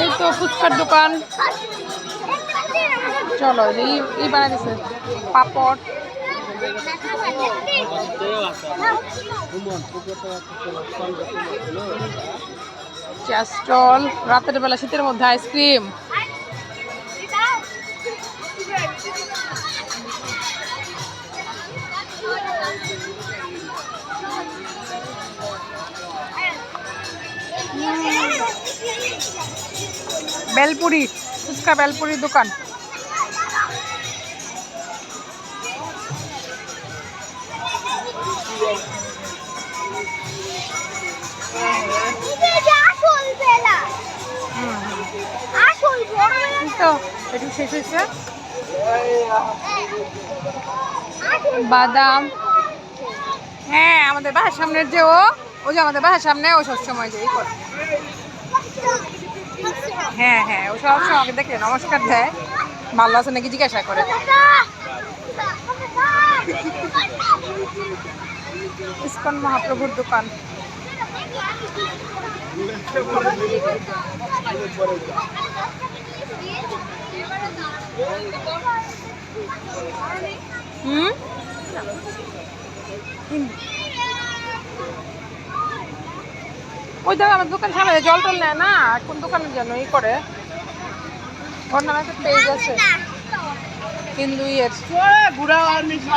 এই তো ফুচকার দোকান। চলো, এই এই বানা দিছে। পাপড়। চা স্টল রাতের বেলা শীতের মধ্যে আইসক্রিম বেলপুরি ফুচকা বেলপুরির দোকান। তো একটু শেষ হয়েছে। বাদাম। হ্যাঁ আমাদের বাসার সামনের যে ও ও যে আমাদের বাসার সামনে ও সবসময় যে করে। হ্যাঁ হ্যাঁ ও সবসময় আমাকে দেখে নমস্কার দেয়। ভালো আছে নাকি জিজ্ঞাসা করে। ইস্কন মহাপ্রভুর দোকান। হুম? ওই দেখো আমার দোকান সামনে জল টল নেয় না কোন দোকানের জন্য ই করে? ওর নামে একটা পেজ হিন্দু ইয়ের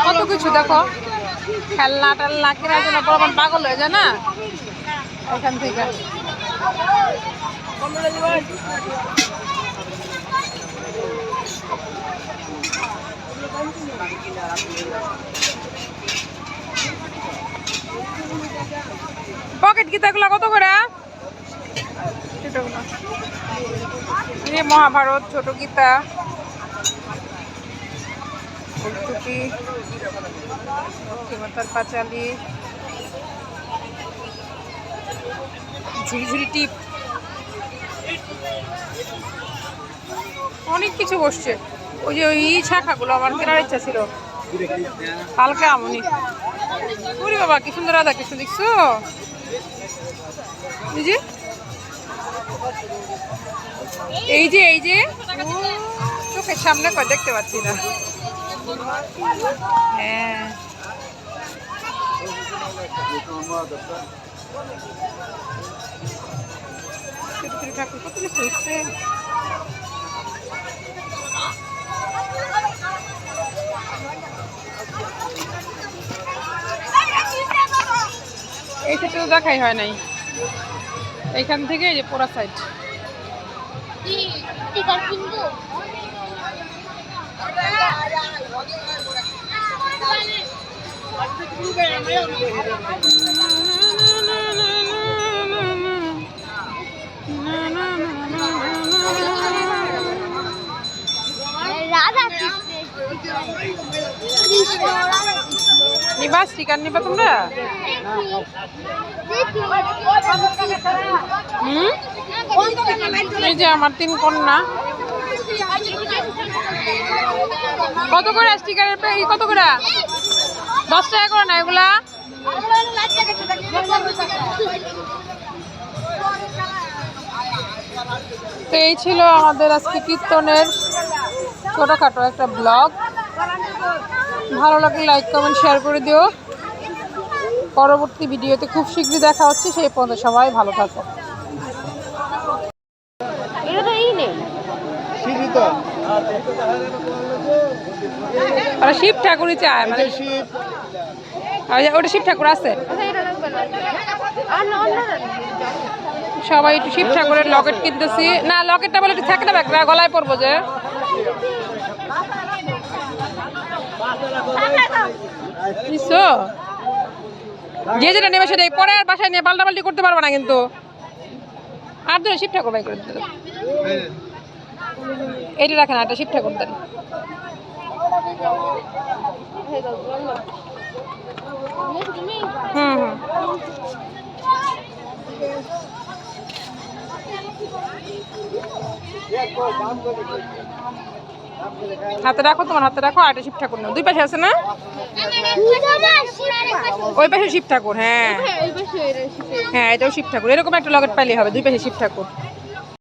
কত কিছু দেখো? খেলনা টেলনা কেনার জন্য বড় পাগল হয়ে যায় না? এখান থেকে। পকেট গীতাগুলো কত করে? মহাভারত, ছোট গীতা। পাঁচালি। টিপ। অনেক কিছু বসছে। ওই যে ওই শাখাগুলো, আমার কেনার ইচ্ছা ছিল। হালকা আমনি। ওরে বাবা, কি সুন্দর রাধা কৃষ্ণ দেখছ? এই যে। এই যে এই যে। চোখের সামনে কয়, দেখতে পাচ্ছি না। হ্যাঁ। কত কিছু এই সাইডটা তো দেখাই হয় নাই এইখান থেকে এই যে পোড়া সাইড রাধা কৃষ্ণ নিবা স্টিকার নিবা তোমরা? এই যে আমার তিন কন্যা। কত করে স্টিকারের কত করে? দশ টাকা করে না এগুলা? তো এই ছিল আমাদের আজকে কীর্তনের ছোটোখাটো একটা ব্লগ। ভালো লাগলে লাইক কমেন্ট শেয়ার করে দিও। পরবর্তী ভিডিওতে খুব শীঘ্রই দেখা হচ্ছে সেই পর্যন্ত সবাই ভালো থাকো। এটা তো এই নেই ওরা শিব ঠাকুরই চায় মানে ওটা শিব ঠাকুর আছে। সবাই একটু শিব ঠাকুরের লকেট কিনতেছি। না লকেটটা বলে একটু থাকে না গলায় পরবো যে। নিছো? যে যেটা নেবে সেটাই পরে আর বাসায় নিয়ে পাল্টাপাল্টি করতে পারবে না কিন্তু। আর দুটো শিব ঠাকুর বাই করে দিতে এইটা রাখেন একটা শিব ঠাকুর দেন। হুম হুম। হাতে রাখো তোমার হাতে রাখো আরেকটা শিব ঠাকুর নাও। দুই পাশে আছে না? ওই পাশে শিব ঠাকুর হ্যাঁ। হ্যাঁ হ্যাঁ এটাও শিব ঠাকুর। এরকম একটা লকেট পাইলে হবে দুই পাশে শিব ঠাকুর।